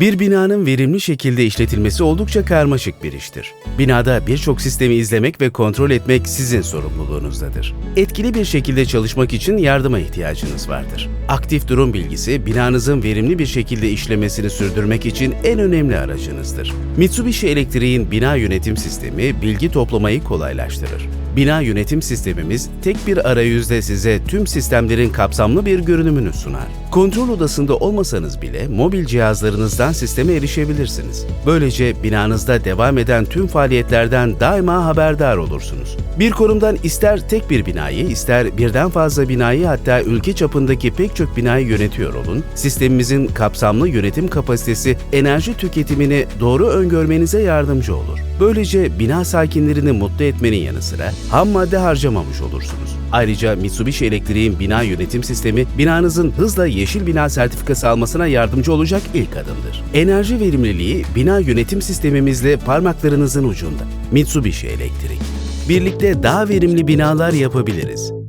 Bir binanın verimli şekilde işletilmesi oldukça karmaşık bir iştir. Binada birçok sistemi izlemek ve kontrol etmek sizin sorumluluğunuzdadır. Etkili bir şekilde çalışmak için yardıma ihtiyacınız vardır. Aktif durum bilgisi, binanızın verimli bir şekilde işlemesini sürdürmek için en önemli aracınızdır. Mitsubishi Elektriğin bina yönetim sistemi bilgi toplamayı kolaylaştırır. Bina yönetim sistemimiz tek bir arayüzde size tüm sistemlerin kapsamlı bir görünümünü sunar. Kontrol odasında olmasanız bile mobil cihazlarınızdan sisteme erişebilirsiniz. Böylece binanızda devam eden tüm faaliyetlerden daima haberdar olursunuz. Bir konumdan ister tek bir binayı, ister birden fazla binayı hatta ülke çapındaki pek çok binayı yönetiyor olun, sistemimizin kapsamlı yönetim kapasitesi enerji tüketimini doğru öngörmenize yardımcı olur. Böylece bina sakinlerini mutlu etmenin yanı sıra ham madde harcamamış olursunuz. Ayrıca Mitsubishi Elektriğin bina yönetim sistemi binanızın hızla yeşil bina sertifikası almasına yardımcı olacak ilk adımdır. Enerji verimliliği bina yönetim sistemimizle parmaklarınızın ucunda. Mitsubishi Elektrik. Birlikte daha verimli binalar yapabiliriz.